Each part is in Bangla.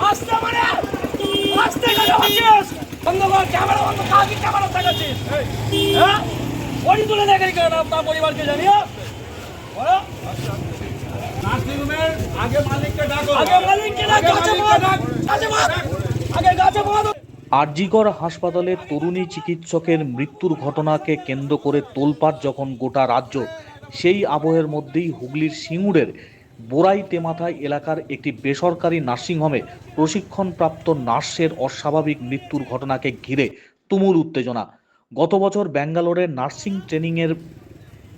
আসতে মানে? আসতে হচ্ছিস বন্ধ কর ক্যামেরা বন্ধ কাকি ক্যামেরা দেখাচ্ছিস হ্যাঁ? বডি তুলে দেখে কেন আপনার পরিবারকে বলো। নার্সিংহোমের আগে মালিককে ডাকো আগে মালিককে ডাক। গাছে বাঁধ আগে গাছে বাঁধ আরজিকর হাসপাতালে তরুণী চিকিৎসকের মৃত্যুর ঘটনাকে কেন্দ্র করে তোলপাড় যখন গোটা রাজ্য সেই আবহের মধ্যেই হুগলির সিঙ্গুরের বোরাই তেমাথা এলাকার একটি বেসরকারি নার্সিংহোমে প্রশিক্ষণপ্রাপ্ত নার্সের অস্বাভাবিক মৃত্যুর ঘটনাকে ঘিরে তুমুল উত্তেজনা। গত বছর ব্যাঙ্গালোরে নার্সিং ট্রেনিংয়ের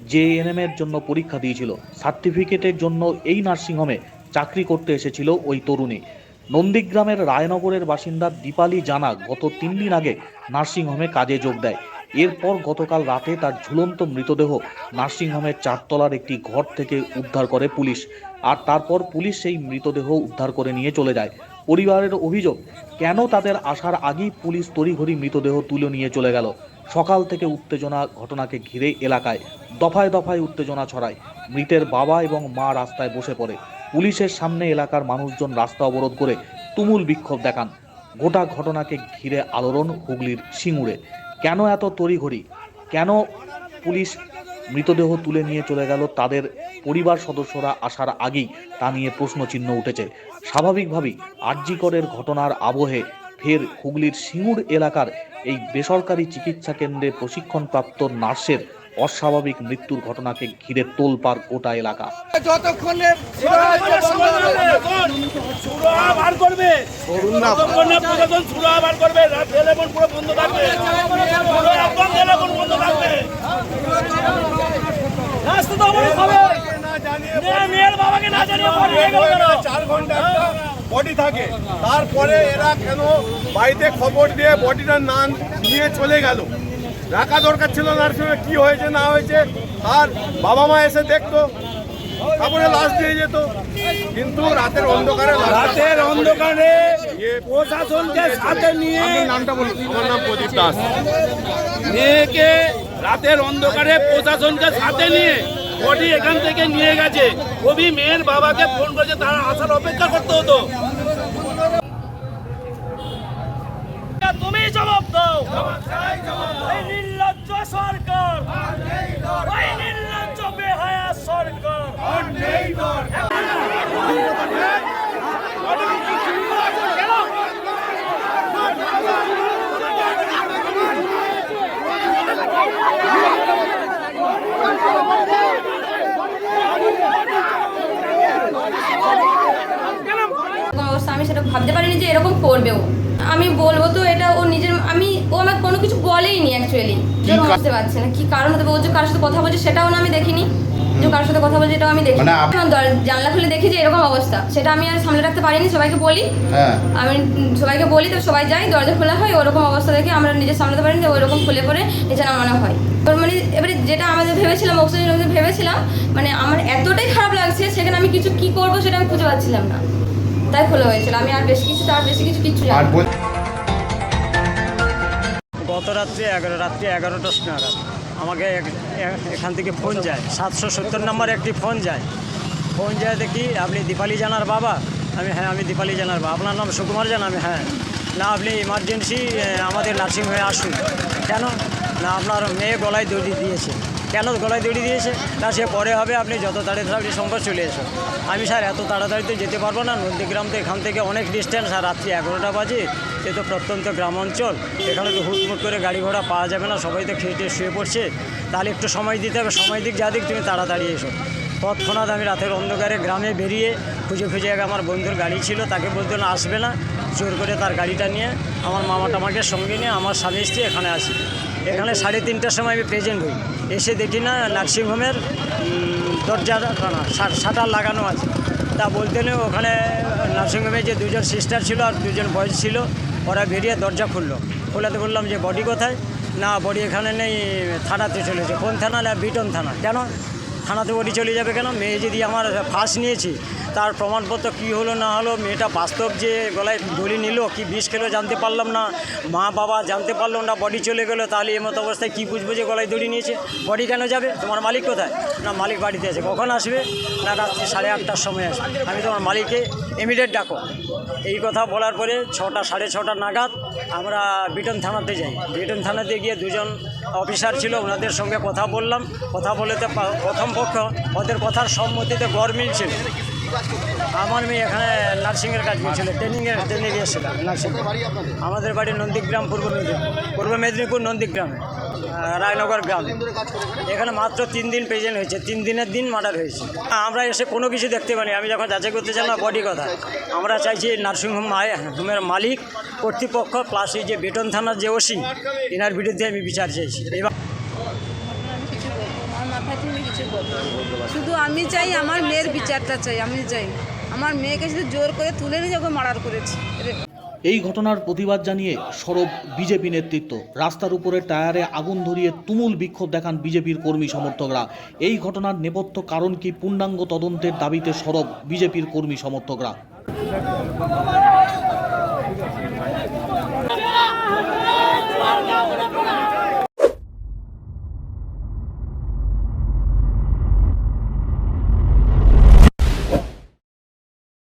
জেএনএম এর জন্য পরীক্ষা দিয়েছিল। সার্টিফিকেটের জন্য এই নার্সিংহোমে চাকরি করতে এসেছিল ওই তরুণী। নন্দীগ্রামের রায়নগরের বাসিন্দা দীপালি জানা গত তিন দিন আগে নার্সিংহোমে কাজে যোগ দেয়। এরপর গতকাল রাতে তার ঝুলন্ত মৃতদেহ নার্সিংহোমের চারতলার একটি ঘর থেকে উদ্ধার করে পুলিশ। আর তারপর পুলিশ সেই মৃতদেহ উদ্ধার করে নিয়ে চলে যায়। পরিবারের অভিযোগ, কেন তাদের আসার আগেই পুলিশ তড়িঘড়ি মৃতদেহ তুলে নিয়ে চলে গেল? সকাল থেকে উত্তেজনা ঘটনাকে ঘিরে এলাকায় দফায় দফায় উত্তেজনা ছড়ায়। মৃতের বাবা এবং মা রাস্তায় বসে পড়ে। পুলিশের সামনে এলাকার মানুষজন রাস্তা অবরোধ করে তুমুল বিক্ষোভ দেখান। গোটা ঘটনাকে ঘিরে আলোড়ন হুগলির সিঙ্গুরে। কেন এত তড়িঘড়ি? কেন পুলিশ মৃতদেহ তুলে নিয়ে চলে গেল তাদের পরিবার সদস্যরা আসার আগেই। তা নিয়ে প্রশ্নচিহ্ন উঠেছে। স্বাভাবিকভাবেই আরজিকরের ঘটনার আবহে ফের হুগলির সিঙ্গুর এলাকার এই বেসরকারি চিকিৎসা কেন্দ্রে প্রশিক্ষণপ্রাপ্ত নার্সের অস্বাভাবিক মৃত্যুর ঘটনাকে ঘিরে তোলপাড় গোটা এলাকা যতক্ষণে করবে যতক্ষণ না প্রশাসন সুরা বার করবে পুরো বন্ধ থাকবে পুরো একদম টেলিফোন বন্ধ থাকবে রাস্তা তো অবরোধ হবে মেয়ে- মেয়ের বাবাকে না জানিয়ে পরে গেল কেন? চার ঘণ্টা বডি থাকে তারপরে এরা কেন বাড়িতে খবর দিয়ে বডিটা না নিয়ে চলে গেল রাখা দরকার ছিল নার্সিংহোমে কি হয়েছে না হয়েছে আর বাবা মা এসে দেখতো তারপরে লাশ দিয়ে যেত। কিন্তু রাতের অন্ধকারে রাতের অন্ধকারে প্রশাসনকে সাথে নিয়ে নামটা বলুন। আমার নাম প্রদীপ দাস। মেয়েকে রাতের অন্ধকারে প্রশাসনকে সাথে নিয়ে বডি এখান থেকে নিয়ে গেছে। কবি মেয়ের বাবাকে ফোন করেছে তারা আসার অপেক্ষা করতে হতো। তুমি জবাব দাও। আমি সেটা ভাবতে পারিনি যে এরকম করবেও। আমি বলব তো এটা ও নিজের আমি ও আমাকে কোনো কিছু বলেইনি অ্যাকচুয়ালি যে বুঝতে পারছে না কি কারণ হতে ও যে কারোর সাথে কথা বলছে সেটাও না আমি দেখিনি। যে ও কারোর সাথে কথা বলছে এটাও আমি দেখি জানলা খুলে দেখি যে এরকম অবস্থা। সেটা আমি আর সামলে রাখতে পারিনি সবাইকে বলি। আমি সবাইকে বলি তো সবাই যাই দরজা খোলা হয় ওরকম অবস্থা দেখে আমরা নিজে সামলাতে পারিনি যে ওইরকম খুলে পরে নিচে নামানো হয়। তোর মানে এবারে যেটা আমাদের ভেবেছিলাম অক্সিজেন ভেবেছিলাম মানে আমার এতটাই খারাপ লাগছে সেখানে আমি কিছু কি করব সেটা আমি খুঁজে পাচ্ছিলাম না। তাই খোলা হয়েছিল। আমি আর বেশি কিছু তার বেশি কিছু কিচ্ছু জানি। গত রাত্রে এগারো রাত্রি এগারোটার নাগাদ আমাকে এক- এখান থেকে ফোন যায়। সাতশো সত্তর নম্বর একটি ফোন যায়। ফোন যায় দেখি আপনি দীপালি জানার বাবা? আমি হ্যাঁ আমি দীপালি জানার বাবা। আপনার নাম সুকুমার জান? আমি হ্যাঁ। না আপনি ইমার্জেন্সি আমাদের নার্সিংহোমে আসুন। কেন? না আপনার মেয়ে গলায় দড়ি দিয়েছে। কেন গলায় দড়ি দিয়েছে? না, সে পরে হবে, আপনি যত তাড়াতাড়ি সম্ভব চলে এসো। আমি স্যার এত তাড়াতাড়ি তো যেতে পারব না, নন্দীগ্রাম তো এখান থেকে অনেক ডিস্টেন্স আর রাত্রি এগারোটা বাজে, সে তো প্রত্যন্ত গ্রাম অঞ্চল। এখানে তো হুটমুট করে গাড়ি ঘোড়া পাওয়া যাবে না, সবাই তো খেয়ে শুয়ে পড়ছে। তাহলে একটু সময় দিতে হবে, সময় দিক, যা দিক, তুমি তাড়াতাড়ি এসো। তৎক্ষণাৎ আমি রাতের অন্ধকারে গ্রামে বেরিয়ে খুঁজে খুঁজে এক আমার বন্ধুর গাড়ি ছিল, তাকে বলতে না, আসবে না। জোর করে তার গাড়িটা নিয়ে আমার মামা টামাকে সঙ্গে নিয়ে আমার স্বামী স্ত্রী এখানে আসি। এখানে সাড়ে তিনটার সময় আমি প্রেজেন্ট হই। এসে দেখি না, নার্সিংহোমের দরজা শাটার লাগানো আছে। তা বলতে নেই, ওখানে নার্সিংহোমে যে দুজন সিস্টার ছিল আর দুজন বয়স ছিল, ওরা বেরিয়ে দরজা খুললো। খোলাতে বললাম যে, বডি কোথায়? না, বডি এখানে নেই, থানাতে চলেছে। কোন থানা? না, বিটন থানা। কেন? থানাতে বডি চলে যাবে কেন? মেয়ে যদি আমার ফাঁস নিয়েছি, তার প্রমাণপত্র কী হলো না হলো, মেয়েটা বাস্তব যে গলায় দড়ি নিল, কি বিষ খেলো জানতে পারলাম না, মা বাবা জানতে পারল না বডি চলে গেলো, তাহলে এই মতো অবস্থায় কী বুঝব যে গলায় দড়ি নিয়েছে? বডি কেন যাবে? তোমার মালিক কোথায়? না, মালিক বাড়িতে আছে। কখন আসবে? না, রাত্রি সাড়ে আটটার সময় আসবে। আমি তোমার মালিককে ইমিডিয়েট ডাকো। এই কথা বলার পরে ছটা, সাড়ে ছটা নাগাদ আমরা বিটন থানাতে যাই। বিটন থানাতে গিয়ে দুজন অফিসার ছিল, ওনাদের সঙ্গে কথা বললাম। কথা বলেতে প্রথম পক্ষ ওদের কথার সম্মতিতে গড় মিলছিল। আমার মেয়ে এখানে নার্সিংয়ের কাজ করছিল, ট্রেনিংয়ের ট্রেনিং এসেছিল, নার্সিং। আমাদের বাড়ি নন্দীগ্রাম, পূর্ব মেদিনীপুর পূর্ব মেদিনীপুর, নন্দীগ্রামে রায়নগর গ্রাম। এখানে মাত্র তিন দিন প্রেজেন্ট হয়েছে, তিন দিনের দিন মার্ডার হয়েছে। আমরা এসে কোনো কিছু দেখতে পাইনি, আমি যখন যাচাই করতে চাই না বডি কথা আমরা চাইছি নার্সিংহোম হোমের মালিক, কর্তৃপক্ষ প্লাস এই যে বেতন থানার যে ওসি, এনার বিরুদ্ধে আমি বিচার চাইছি। এবার মাথায় থেকে কিছু বলব শুধু আমি চাই, আমার মেয়ের বিচারটা চাই, আমি চাই। আমার মেয়েকে শুধু জোর করে তুলে নিয়ে ওকে মার্ডার করেছে। এই ঘটনার প্রতিবাদ জানিয়ে সরব বিজেপি নেতৃত্ব, রাস্তার উপরে টায়ারে আগুন ধরিয়ে তুমুল বিক্ষোভ দেখান বিজেপির কর্মী সমর্থকরা। এই ঘটনার নেপথ্য কারণ কি, পূর্ণাঙ্গ তদন্তের দাবিতে সরব বিজেপির কর্মী সমর্থকরা?